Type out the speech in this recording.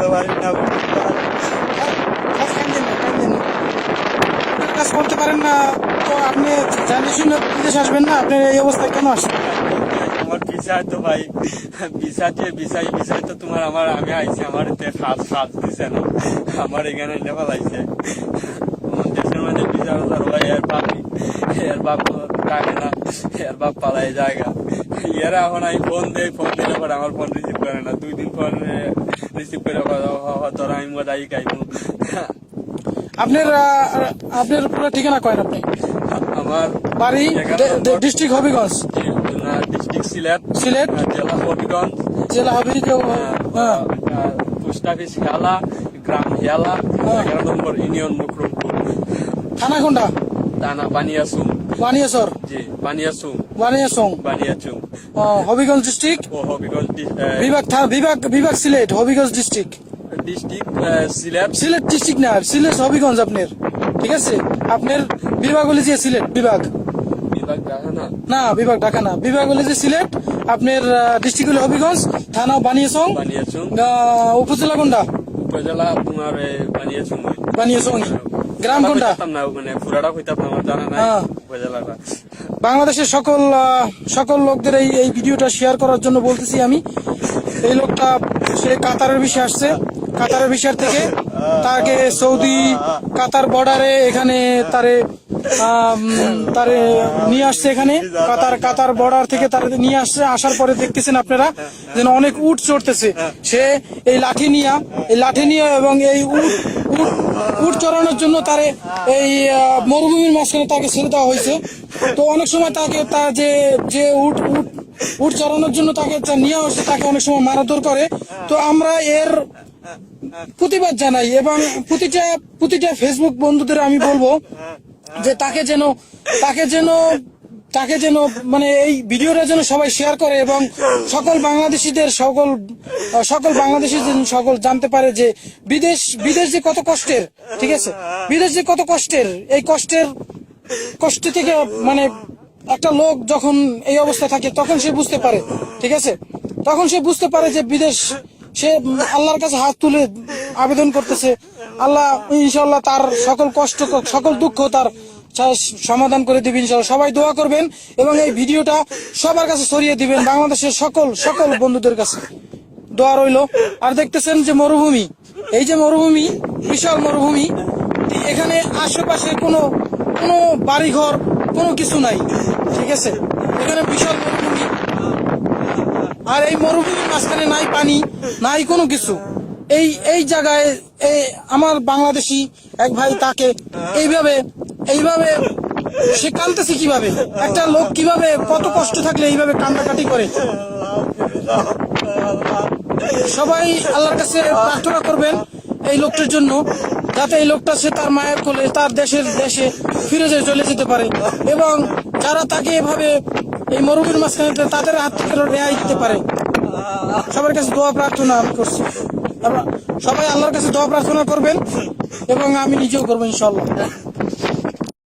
করতে কাজ করতে পারেন না তো আপনি জানিয়ে শুনে বিদেশ আসবেন না আপনার এই অবস্থায় কেন আসছেন আমার বিচার তো ভাই বিচার দিয়ে বিচার তো তোমার আমার আমি আইছি আমার না আমার এখানে লেভেল আইছে দেশের মধ্যে বিচার ভাই থাকে না। এর বাপ পালাই জায়গা। এরা এখন আমি ফোন দেই ফোন দিলে পরে আমার ফোন রিসিভ করে না। দুই দিন পর রিসিভ করে তোরা আমি বোধ গাইব আপনার আপনার পুরো ঠিকানা কয়েন আপনি? আমার বাড়ি ডিস্ট্রিক্ট হবিগঞ্জ? ডিস্ট্রিক্ট সিলেট। সিলেট? জেলা হবিগঞ্জ। জেলা হবি হ্যাঁ। পোস্ট অফিস হেলা গ্রাম হেলা হ্যাঁ। এগারো নম্বর ইউনিয়ন মুকরমপুর থানা কোনটা দানা বানিয়াসুম বানিয়াচর জি বানিয়াসুম বানিয়াচং বানিয়াচুম হবিগঞ্জ ডিস্ট্রিক্ট ও হবিগঞ্জ বিভাগ বিভাগ বিভাগ Sylhet Habiganj district district Sylhet. Sylhet district না সিলেট হবিগঞ্জ আপনার। ঠিক আছে? আপনার বিভাগ হলে যে সিলেট বিভাগ। না বিভাগ ঢাকা না বিভাগ হলে যে সিলেট আপনার ডিস্ট্রিক্ট হলে হবিগঞ্জ থানা বানিয়াচং বানিয়াচুম আহ, উপজেলা কোনটা? উপজেলা বানিয়াচুম ওই। বানিয়াচং গ্রাম কোনটা? না মানে পুরাটা কইতাম আমার জানা নাই হ্যাঁ। উপজেলাটা। বাংলাদেশের সকল সকল লোকদের এই এই ভিডিওটা শেয়ার করার জন্য বলতেছি আমি। এই লোকটা সে কাতারের বিষয়ে আসছে। কাতারের বিষয় থেকে তাকে সৌদি কাতার বর্ডারে এখানে তারে তারে নিয়ে আসছে এখানে। কাতার কাতার বর্ডার থেকে তারে নিয়ে আসছে। আসার পরে দেখতেছেন আপনারা যেন অনেক উট চড়তেছে। সে এই লাঠি নিয়ে এই লাঠি নিয়ে এবং এই উট উট উট চড়ানোর জন্য তারে এই মরুভূমির মাঝখানে তাকে ছেড়ে দেওয়া হয়েছে। তো অনেক সময় তাকে তার যে যে উট উট উট চড়ানোর জন্য তাকে নিয়ে আসছে তাকে অনেক সময় মারাধর করে। তো আমরা এর প্রতিবাদ জানাই এবং প্রতিটা প্রতিটা ফেসবুক বন্ধুদের আমি বলব যে তাকে যেন তাকে যেন তাকে যেন মানে এই ভিডিওটা যেন সবাই শেয়ার করে এবং সকল বাংলাদেশিদের সকল সকল বাংলাদেশি সকল জানতে পারে যে বিদেশ বিদেশ যে কত কষ্টের, ঠিক আছে? বিদেশ যে কত কষ্টের, এই কষ্টের, কষ্ট থেকে মানে একটা লোক যখন এই অবস্থা থাকে, তখন সে বুঝতে পারে, ঠিক আছে? তখন সে বুঝতে পারে যে বিদেশ, সে আল্লাহর কাছে হাত তুলে আবেদন করতেছে। আল্লাহ ইনশাল্লাহ তার সকল কষ্ট, সকল দুঃখ তার সমাধান করে দিবেন সবাই দোয়া করবেন এবং এই ভিডিওটা সবার কাছে ছড়িয়ে দিবেন বাংলাদেশের সকল সকল বন্ধুদের কাছে। দোয়া রইল। আর দেখতেছেন যে মরুভূমি। এই যে মরুভূমি, বিশাল মরুভূমি, এখানে আশেপাশে কোনো কোনো বাড়িঘর, কোনো কিছু নাই। ঠিক আছে? এখানে বিশাল মরুভূমি। আর এই মরুভূমির মাঝখানে নাই পানি, নাই কোনো কিছু। এই এই জায়গায় আমার বাংলাদেশি এক ভাই তাকে এইভাবে এইভাবে সে কান্দতেছে কীভাবে? একটা লোক কীভাবে কত কষ্ট থাকলে এইভাবে কান্দাকাটি করে? সবাই আল্লাহর কাছে প্রার্থনা করবেন এই লোকটার জন্য, যাতে এই লোকটা সে তার মায়ের কোলে, তার দেশের দেশে ফিরে যেয়ে চলে যেতে পারে। এবং যারা তাকে এভাবে এই মরুভূমির মাঝখানে তাদের হাত থেকে রেহাই দিতে পারে। সবার কাছে দোয়া প্রার্থনা আমি করছি। সবাই আল্লাহর কাছে দোয়া প্রার্থনা করবেন এবং আমি নিজেও করব ইনশাল্লাহ